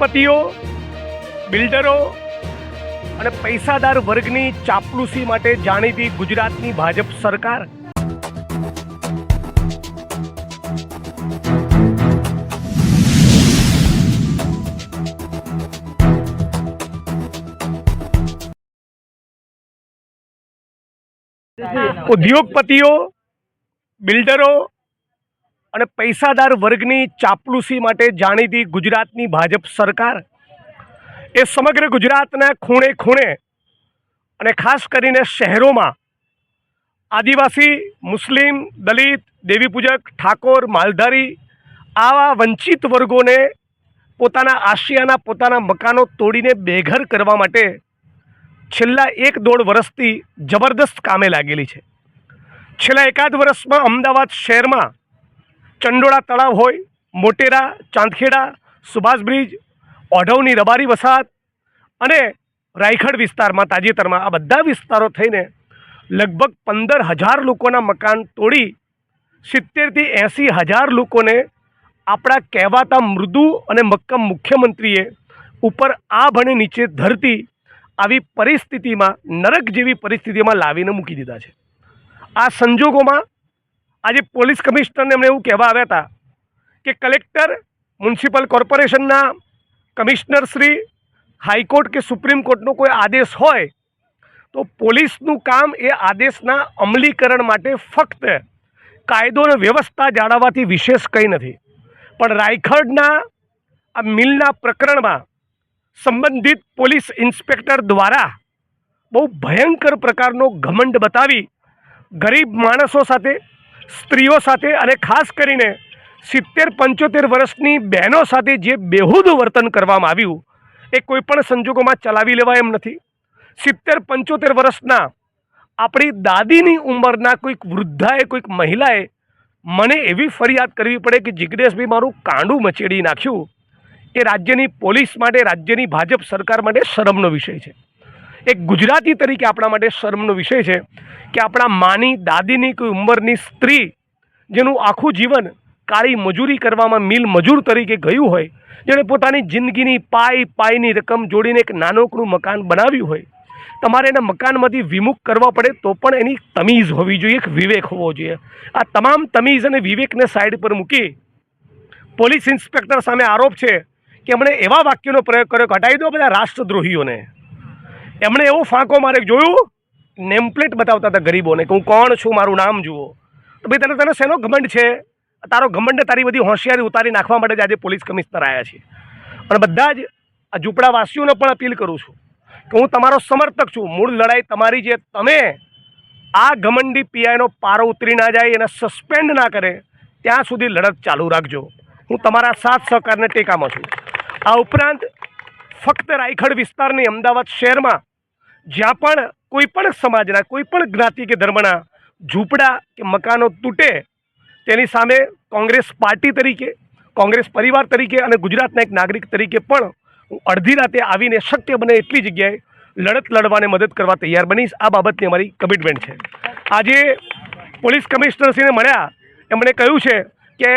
ઉદ્યોગપતિઓ બિલ્ડરો અને પૈસાદાર વર્ગની ચાપલુસી માટે જાણીતી ગુજરાતની ભાજપ સરકાર. ઉદ્યોગપતિઓ બિલ્ડરો અને પૈસાદાર વર્ગની ચાપલુસી માટે જાણીતી ગુજરાતની ભાજપ સરકાર. એ સમગ્ર ગુજરાતના ખૂણે ખૂણે અને ખાસ કરીને શહેરોમાં આદિવાસી, મુસ્લિમ, દલિત દેવીપૂજક ઠાકોર, માલધારી આવા વંચિત વર્ગોને પોતાના આશિયાના પોતાના મકાનો તોડીને બેઘર કરવા માટે છેલ્લા એક દોઢ વર્ષથી જબરદસ્ત કામે લાગેલી છે. છેલ્લા એકાદ વર્ષમાં અમદાવાદ શહેરમાં ચંડોળા તળાવ હોય, મોટેરા, ચાંદખેડા, સુભાષ બ્રિજ, ઓઢવની રબારી વસાહત અને રાયખડ વિસ્તારમાં, તાજેતરમાં આ બધા વિસ્તારો થઈને લગભગ પંદર હજાર લોકોના મકાન તોડી સિત્તેરથી એંસી હજાર લોકોને આપણા કહેવાતા મૃદુ અને મક્કમ મુખ્યમંત્રીએ ઉપર આ ભણે નીચે ધરતી આવી પરિસ્થિતિમાં, નરક જેવી પરિસ્થિતિમાં લાવીને મૂકી દીધા છે. આ સંજોગોમાં આજે પોલીસ કમિશનરને એમણે એવું કહેવા આવ્યા હતા કે કલેક્ટર મ્યુનિસિપલ કોર્પોરેશનના કમિશનર શ્રી, હાઈકોર્ટ કે સુપ્રીમ કોર્ટનો કોઈ આદેશ હોય, તો પોલીસનું કામ એ આદેશના અમલીકરણ માટે ફક્ત કાયદો અને વ્યવસ્થા જાળવવાથી વિશેષ કંઈ નથી. પણ રાયખડના આ મિલના પ્રકરણમાં સંબંધિત પોલીસ ઇન્સ્પેક્ટર દ્વારા બહુ ભયંકર પ્રકારનો ઘમંડ બતાવી ગરીબ માણસો સાથે સ્ત્રીઓ સાથે અને ખાસ કરીને સિત્તેર, પંચોતેર વર્ષની બહેનો સાથે જે બેહુદ વર્તન કરવામાં આવ્યું, એ કોઈપણ સંજોગોમાં ચલાવી લેવાય એમ નથી. સિત્તેર, પંચોતેર વર્ષના આપણી દાદીની ઉંમરના કોઈક વૃદ્ધાએ, કોઈક મહિલાએ મને એવી ફરિયાદ કરવી પડે કે જિગ્નેશભાઈ મારું કાંડું મચેડી નાખ્યું. એ રાજ્યની પોલીસ માટે, રાજ્યની ભાજપ સરકાર માટે શરમનો વિષય છે. એક ગુજરાતી તરીકે આપણા માટે શરમનો વિષય છે કે આપણા માની, દાદીની કોઈ ઉંમરની સ્ત્રી જેનું આખું જીવન કાળી મજૂરી કરવામાં મિલ મજૂર તરીકે ગયું હોય, જેણે પોતાની જિંદગીની પાય પાયની રકમ જોડીને એક નાનકડું મકાન બનાવ્યું હોય, તમારે એના મકાનમાંથી વિમુખ કરવા પડે તો પણ એની તમીઝ હોવી જોઈએ, એક વિવેક હોવો જોઈએ. આ તમામ તમીઝ અને વિવેકને સાઈડ પર મૂકી પોલીસ ઇન્સ્પેક્ટર સામે આરોપ છે કે એમણે એવા વાક્યનો પ્રયોગ કર્યો કે હટાવી દો બધા રાષ્ટ્રદ્રોહીઓને. એમણે એવો ફાંકો મારે જોયું? નેમપ્લેટ બતાવતા હતા ગરીબોને કે હું કોણ છું, મારું નામ જુઓ. તો ભાઈ તને તને શેનો ઘમંડ છે? તારો ઘમંડ તારી બધી હોશિયારી ઉતારી નાખવા માટે જ આજે પોલીસ કમિશનર આવ્યા છે. અને બધા જ આ ઝૂંપડાવાસીઓને પણ અપીલ કરું છું કે હું તમારો સમર્થક છું. મૂળ લડાઈ તમારી જે તમે આ ઘમંડી પીઆઈનો પારો ઉતરી ના જાય, એને સસ્પેન્ડ ના કરે, ત્યાં સુધી લડત ચાલુ રાખજો. હું તમારા સાથ સહકારને ટેકામાં છું. આ ઉપરાંત ફક્ત રાયખડ વિસ્તારની અમદાવાદ શહેરમાં જ્યાં પણ કોઈ પણ સમાજના, કોઈ પણ જ્ઞાતિ કે ધર્મના ઝૂંપડા કે મકાનો તૂટે, તેની સામે કોંગ્રેસ પાર્ટી તરીકે, કોંગ્રેસ પરિવાર તરીકે અને ગુજરાતના એક નાગરિક તરીકે પણ હું અડધી રાતે આવીને શક્ય બને એટલી જગ્યાએ લડત લડવાને મદદ કરવા તૈયાર બનીશ. આ બાબતની અમારી કમિટમેન્ટ છે. આજે પોલીસ કમિશનરશ્રીને મળ્યા, એમણે કહ્યું છે કે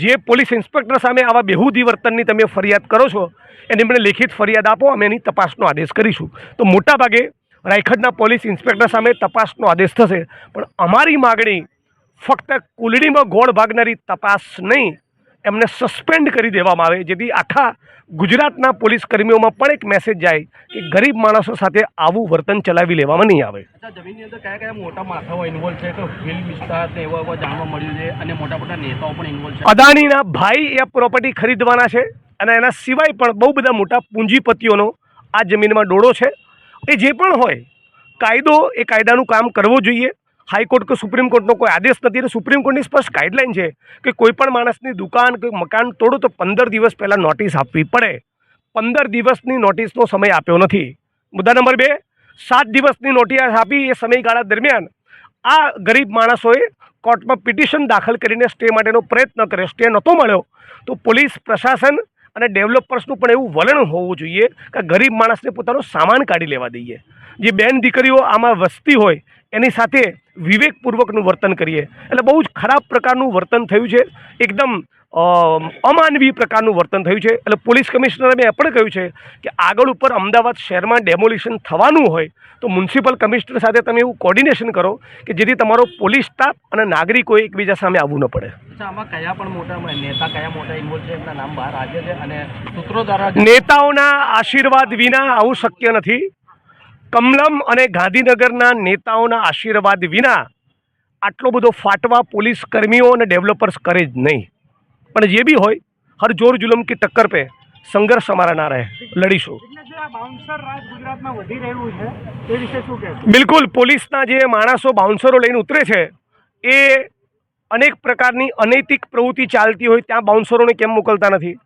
જે પોલીસ ઇન્સ્પેક્ટર સામે આવા બેહુદી વર્તનની તમે ફરિયાદ કરો છો, એને મને લેખિત ફરિયાદ આપો, અમે એની તપાસનો આદેશ કરીશું. તો મોટાભાગે રાયખડના પોલીસ ઇન્સ્પેક્ટર સામે તપાસનો આદેશ થશે. પણ અમારી માગણી ફક્ત કુલડીમાં ગોળ ભાગનારી તપાસ નહીં એમને સસ્પેન્ડ કરી દેવામાં આવે. જેથી આખા ગુજરાતના પોલીસ કર્મીઓમાં પણ એક મેસેજ જાય કે ગરીબ માણસો સાથે આવું વર્તન ચલાવી લેવામાં નહીં આવે. જમીનની અંદર કયા કયા મોટા માથાઓ ઇન્વોલ્વ છે? તો ફિલ્મ વિસ્તાર એવા એવા જાણવા મળ્યું છે અને મોટા મોટા નેતાઓ પણ ઇન્વોલ્વ છે. અદાણીના ભાઈ એ પ્રોપર્ટી ખરીદવાના છે અને એના સિવાય પણ બહુ બધા મોટા પૂંજીપતિઓનો આ જમીનમાં ડોળો છે. એ જે પણ હોય, કાયદો એ કાયદાનું કામ કરવું જોઈએ. હાઈકોર્ટ કે સુપ્રીમ કોર્ટનો કોઈ આદેશ નથી. અને સુપ્રીમ કોર્ટની સ્પષ્ટ ગાઈડલાઈન છે કે કોઈ પણ માણસની દુકાન કે મકાન તોડો તો પંદર દિવસ પહેલાં નોટિસ આપવી પડે. પંદર દિવસની નોટિસનો સમય આપ્યો નથી. મુદ્દા નંબર બે, સાત દિવસની નોટિસ આપી એ સમયગાળા દરમિયાન આ ગરીબ માણસોએ કોર્ટમાં પિટિશન દાખલ કરીને સ્ટે માટેનો પ્રયત્ન કર્યો. સ્ટે નહોતો મળ્યો. તો પોલીસ, પ્રશાસન અને ડેવલપર્સનું પણ એવું વલણ હોવું જોઈએ કે ગરીબ માણસને પોતાનો સામાન કાઢી લેવા દઈએ. જે બેન દીકરીઓ આમાં વસતી હોય એની સાથે વિવેકપૂર્વકનું વર્તન કરીએ. એટલે બહુ જ ખરાબ પ્રકારનું વર્તન થયું છે. એકદમ અમાનવીય પ્રકારનું વર્તન થયું છે. એટલે પોલીસ કમિશનરે મેં એ પણ કહ્યું છે કે આગળ ઉપર અમદાવાદ શહેરમાં ડેમોલિશન થવાનું હોય તો મ્યુનિસિપલ કમિશનર સાથે તમે એવું કોર્ડિનેશન કરો કે જેથી તમારો પોલીસ સ્ટાફ અને નાગરિકોએ એકબીજા સામે આવવું ન પડે. આમાં કયા પણ મોટા નેતા કયા મોટા ઇન્વોલ્વ છે? એમના નામ બહાર આવ્યા છે અને સૂત્રો દ્વારા નેતાઓના આશીર્વાદ વિના આવું શક્ય નથી. કમલમ અને ગાંધીનગરના નેતાઓના આશીર્વાદ વિના આટલો બધો ફાટવા પોલીસ કર્મીઓ અને ડેવલપર્સ કરે જ નહીં. પણ જે બી હોય હર જોર જુલમ કી ટક્કર પે સંઘર્ષ અમારા ના રહે. લડીશું. બિલકુલ પોલીસના જે માણસો બાઉન્સરો લઈને ઉતરે છે એ અનેક પ્રકારની અનૈતિક પ્રવૃત્તિ ચાલતી હોય ત્યાં બાઉન્સરોને કેમ મોકલતા નથી?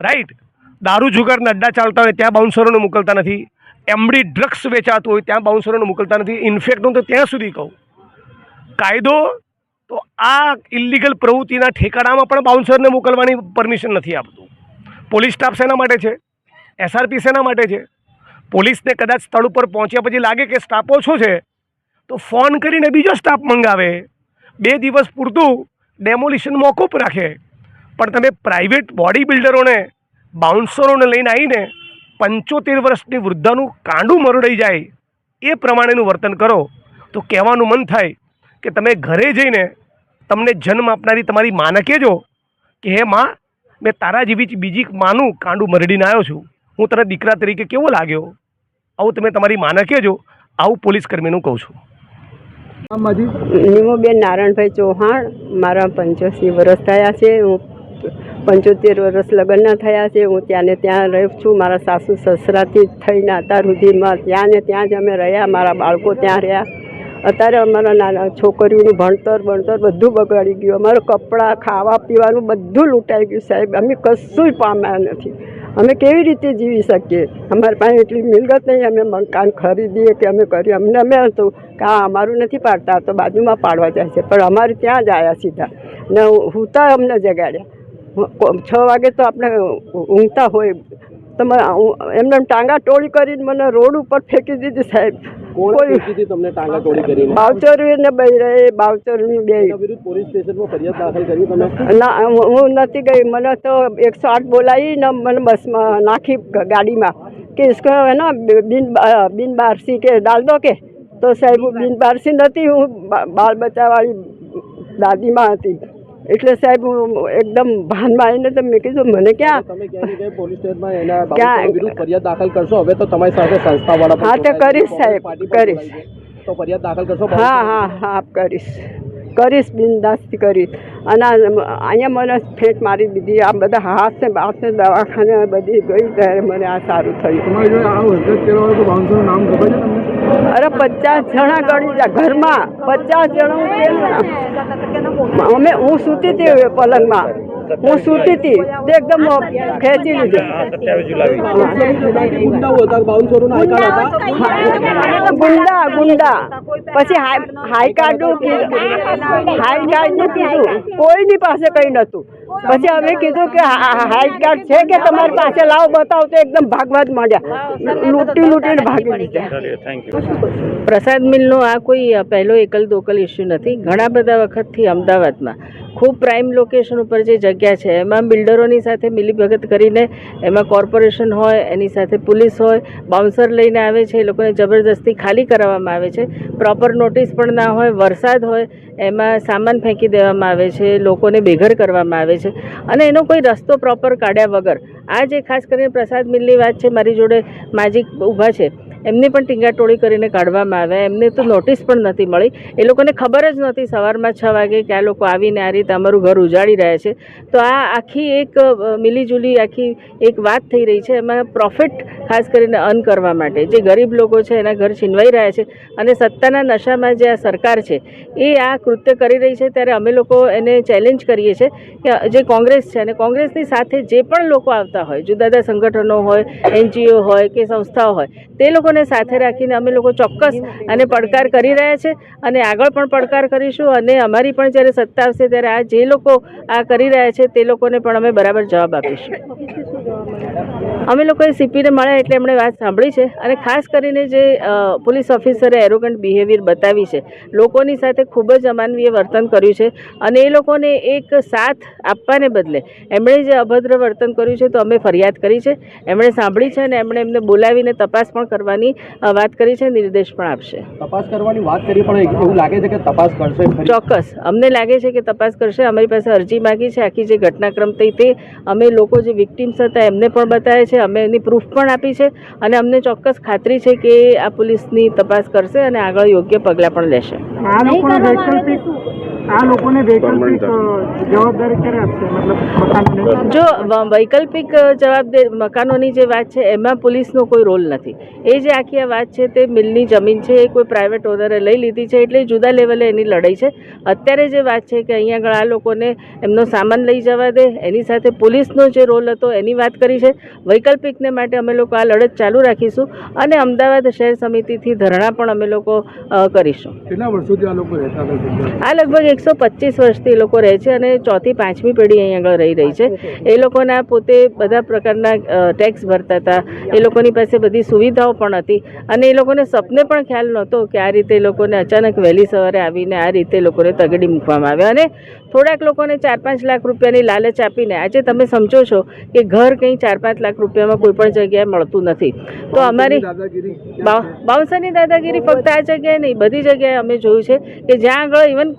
રાઈટ દારૂ જુગારના અડ્ડા ચાલતા હોય ત્યાં બાઉન્સરોને મોકલતા નથી. એમડી ડ્રગ્સ વેચાતું હોય ત્યાં બાઉન્સરોને મોકલતા નથી. ઇન્ફેક્ટ હું તો ત્યાં સુધી કહું. કાયદો તો આ ઇલિગલ પ્રવૃત્તિના ઠેકાણામાં પણ બાઉન્સરને મોકલવાની પરમિશન નથી આપતું. પોલીસ સ્ટાફ શેના માટે છે? એસઆરપી શેના માટે છે? પોલીસને કદાચ સ્થળ ઉપર પહોંચ્યા પછી લાગે કે સ્ટાફ ઓછો છે, તો ફોન કરીને બીજો સ્ટાફ મંગાવે. બે દિવસ પૂરતું ડેમોલિશન મોકૂફ રાખે. પણ તમે પ્રાઇવેટ બોડી બિલ્ડરોને બાઉન્સરોને લઈને આવીને પંચોતેર વર્ષની વૃદ્ધાનું કાંડું મરડાઈ જાય એ પ્રમાણેનું વર્તન કરો. તો કહેવાનું મન થાય કે તમે ઘરે જઈને તમને જન્મ આપનારી તમારી માને કહેજો કે હે માં મેં તારા જેવી બીજી માનું કાંડું મરડીને આવ્યો છું. હું તને દીકરા તરીકે કેવો લાગ્યો? આવું તમે તમારી માને કહેજો. આવું પોલીસ કર્મીનું કહું છું. નીમુબેન નારાયણભાઈ ચૌહાણ મારા પંચ્યાસી વર્ષ થયા છે. હું પંચોતેર વર્ષ લગ્નના થયા છે, હું ત્યાં ને ત્યાં રહું છું. મારા સાસુ સસરાથી થઈને અત્યાર સુધીમાં ત્યાં ને ત્યાં જ અમે રહ્યા. મારા બાળકો ત્યાં રહ્યા. અત્યારે અમારા નાના છોકરીઓનું ભણતર ભણતર બધું બગાડી ગયું. અમારું કપડાં, ખાવા પીવાનું બધું લૂંટાઈ ગયું સાહેબ. અમે કશુંય પામ્યા નથી. અમે કેવી રીતે જીવી શકીએ? અમારી પાસે એટલી મિલકત નહીં. અમે મકાન ખરીદીએ કે અમે કરીએ. અમને અમે હતું કે આ અમારું નથી પાડતા. તો બાજુમાં પાડવા જાય છે. પણ અમારે ત્યાં જ આવ્યા સીધા. ને હુતા અમને જગાડ્યા. છ વાગે તો આપણે ઊંઘતા હોય તો મને હું- એમને એમ ટાંગા ટોળી કરીને મને રોડ ઉપર ફેંકી દીધી સાહેબ કોઈ તમને ટાંગા તોડી કરીને બાવચરી ને બે રહે બાવચરની બે વિરુદ્ધ પોલીસ સ્ટેશનમાં ફરિયાદ દાખલ કરી તમે ના હું- હું નથી ગઈ મને તો એકસો આઠ બોલાવી ને મને બસમાં નાખી ગ- ગાડીમાં કે इसको है ना બિન બા- બિન બારસી કે ડાલ દો કે તો સાહેબ હું બિન બારસી નથી હું બા- બાળ બચ્ચાવાળી દાદીમાં હતી એટલે સાહેબ હું એકદમ ભાનમાં આવીને તો મેં કીધું મને ક્યાં? તમે ક્યાંય પોલીસ સ્ટેશનમાં એના ક્યાં? વિરુદ્ધ ફરિયાદ દાખલ કરશો? હવે તો તમારી સાથે સંસ્થાવાળા હા, તો કરીશ, સાહેબ, કરીશ. તો ફરિયાદ દાખલ કરશો? હા હા હા કરીશ. કરીશ બિંદાસ્તી કરીશ. અને અહીંયા મને ફેંટ મારી દીધી. આ બધા હાથ બાથે દવાખાને બધી ગઈ ત્યારે મને આ સારું થયું. અરે પચાસ જણા ગણી જા ઘરમાં પચાસ જણા? અમે હું સૂતી હતી પલંગમાં. હું સૂતી હતી તે એકદમ ખેંચી લીધી. ગુંડા ગુંડા પછી હાઈ કાર્ડનું કીધું. હાઈ કાર્ડનું કીધું. કોઈની પાસે કંઈ નહોતું. પછી અમે કીધું કે હા- હા- કાર્ડ છે કે તમારી પાસે? લાવો બતાવો તો એકદમ ભાગવા જ માંડ્યા. લૂંટી લૂંટીને ભાગી લીધા. પ્રસાદ મિલનો આ કોઈ પહેલો એકલ દોકલ ઇસ્યુ નથી. ઘણા બધા વખતથી અમદાવાદમાં. ખૂબ પ્રાઇમ લોકેશન ઉપર જે જગ્યા છે એમાં બિલ્ડરોની સાથે મિલીભગત કરીને એમાં કોર્પોરેશન હોય એની સાથે પોલીસ હોય બાઉન્સર લઈને આવે છે એ લોકોને જબરદસ્તી ખાલી કરાવવામાં આવે છે. પ્રોપર નોટિસ પણ ના હોય વરસાદ હોય એમાં સામાન ફેંકી દેવામાં આવે છે, લોકોને બેઘર કરવામાં આવે છે અને એનો કોઈ રસ્તો પ્રોપર કાઢ્યા વગર. આ જે ખાસ કરીને પ્રસાદ મિલની વાત છે, મારી જોડે માજી ઊભા છે. એમને પણ ટીંગાટોળી કરીને કાઢવામાં આવ્યા એમને તો નોટિસ પણ નથી મળી. એ લોકોને ખબર જ નથી સવારમાં છ વાગે કે આ લોકો આવીને આ રીતે અમારું ઘર ઉજાડી રહ્યા છે. તો આ આખી એક મિલીજુલી આખી એક વાત થઈ રહી છે એમાં પ્રોફિટ ખાસ કરીને અર્ન કરવા માટે. જે ગરીબ લોકો છે એના ઘર છીનવાઈ રહ્યા છે અને સત્તાના નશામાં જે આ સરકાર છે એ આ કૃત્ય કરી રહી છે. ત્યારે અમે લોકો એને ચેલેન્જ કરીએ છીએ કે જે કોંગ્રેસ છે અને કોંગ્રેસની સાથે જે પણ લોકો આવતા હોય, જુદા જુદા સંગઠનો હોય, એનજીઓ હોય કે સંસ્થાઓ હોય, તે લોકોને સાથે રાખીને અમે લોકો ચોક્કસ અને પડકાર કરી રહ્યા છે અને આગળ પણ પડકાર કરીશું અને અમારી પણ જ્યારે સત્તા આવશે ત્યારે આ જે લોકો આ કરી રહ્યા છે તે લોકોને પણ અમે બરાબર જવાબ આપીશું. અમે લોકોએ સીપીને મળ્યા એટલે એમણે વાત સાંભળી છે અને ખાસ કરીને જે પોલીસ ઓફિસરે એરોગન્ટ બિહેવિયર બતાવી છે, લોકોની સાથે ખૂબ જ અમાનવીય વર્તન કર્યું છે અને એ લોકોને એક સાથ આપવાને બદલે એમણે જે અભદ્ર વર્તન કર્યું છે તો અમે ફરિયાદ કરી છે. એમણે સાંભળી છે અને એમણે એમને બોલાવીને તપાસ પણ કરવાની અ, વાત કરી છે નિર્દેશ પણ આપશે. તપાસ કરવાની વાત કરી પણ એવું લાગે છે કે તપાસ કરશે ચોક્કસ. અમને લાગે છે કે તપાસ કરશે. અમારી પાસે અરજી માગી છે. આખી જે ઘટનાક્રમ થઈ તે અમે લોકો જે વિક્ટીમ્સ હતા એમને પણ બતાવે છે. અમે એની પ્રૂફ પણ આપી છે અને અમને ચોક્કસ ખાતરી છે કે આ પોલીસની તપાસ કરશે અને આગળ યોગ્ય પગલાં પણ લેશે. આ લોકોને વૈકલ્પિક જવાબદારી ક્યારે આપશે? મતલબ જો વ- વૈકલ્પિક અ, મકાનોની જે વાત છે એમાં પોલીસનો કોઈ રોલ નથી. એ જે આખી આ વાત છે તે મિલની જમીન છે એ કોઈ પ્રાઇવેટ ઓનરે લઈ લીધી છે એટલે જુદા લેવલે એની લડાઈ છે. અત્યારે જે વાત છે કે અહીંયા આગળ આ લોકોને એમનો સામાન લઈ જવા દે એની સાથે પોલીસનો જે રોલ હતો એની વાત કરી છે. વૈકલ્પિકને માટે અમે લોકો આ લડત ચાલુ રાખીશું અને અમદાવાદ શહેર સમિતિથી ધરણા પણ અમે લોકો કરીશું. કેટલા વર્ષોથી આ લોકો રહેતા આ લગભગ એકસો પચીસ વર્ષથી એ લોકો રહે છે અને ચોથી પાંચમી પેઢી અહીં આગળ રહી રહી છે. એ લોકોના પોતે બધા પ્રકારના ટેક્સ ભરતા હતા. એ લોકોની પાસે બધી સુવિધાઓ પણ હતી. અને એ લોકોને સપને પણ ખ્યાલ નહોતો કે આ રીતે એ લોકોને અચાનક વહેલી સવારે આવીને આ રીતે લોકોને તગડી મૂકવામાં આવ્યા. અને થોડાક લોકોને ચાર પાંચ લાખ રૂપિયાની લાલચ આપીને આજે તમે સમજો છો કે ઘર કંઈ ચાર પાંચ લાખ રૂપિયામાં કોઈ પણ જગ્યાએ મળતું નથી. તો અમારી બાઉ- બાઉન્સરની દાદાગીરી ફક્ત આ જગ્યાએ નહીં બધી જગ્યાએ અમે જોયું છે કે જ્યાં આગળ ઇવન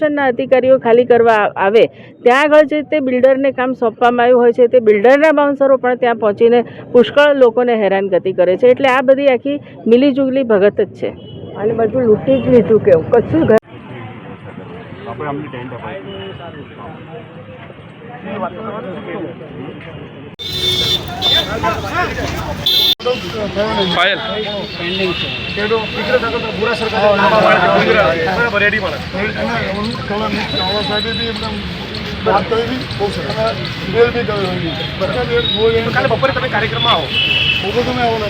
કોર્પોરેશનના અધિકારીઓ ખાલી કરવા આવે ત્યાં આગળ જે તે બિલ્ડરને કામ સોંપવામાં આવ્યું હોય છે તે બિલ્ડરના બાઉન્સરો પણ ત્યાં પહોંચીને પુષ્કળ લોકોને હેરાનગતિ કરે છે. એટલે આ બધી આખી મિલીજુગલી ભગત જ છે. અને બધું લૂંટી જ લીધું કેવું કશું ઘર બરાબર રેડી માણસ વાત કરી હતી બહુ સરસ બી કાલે બપોરે તમે કાર્યક્રમમાં આવો. બપોર તમે આવો ને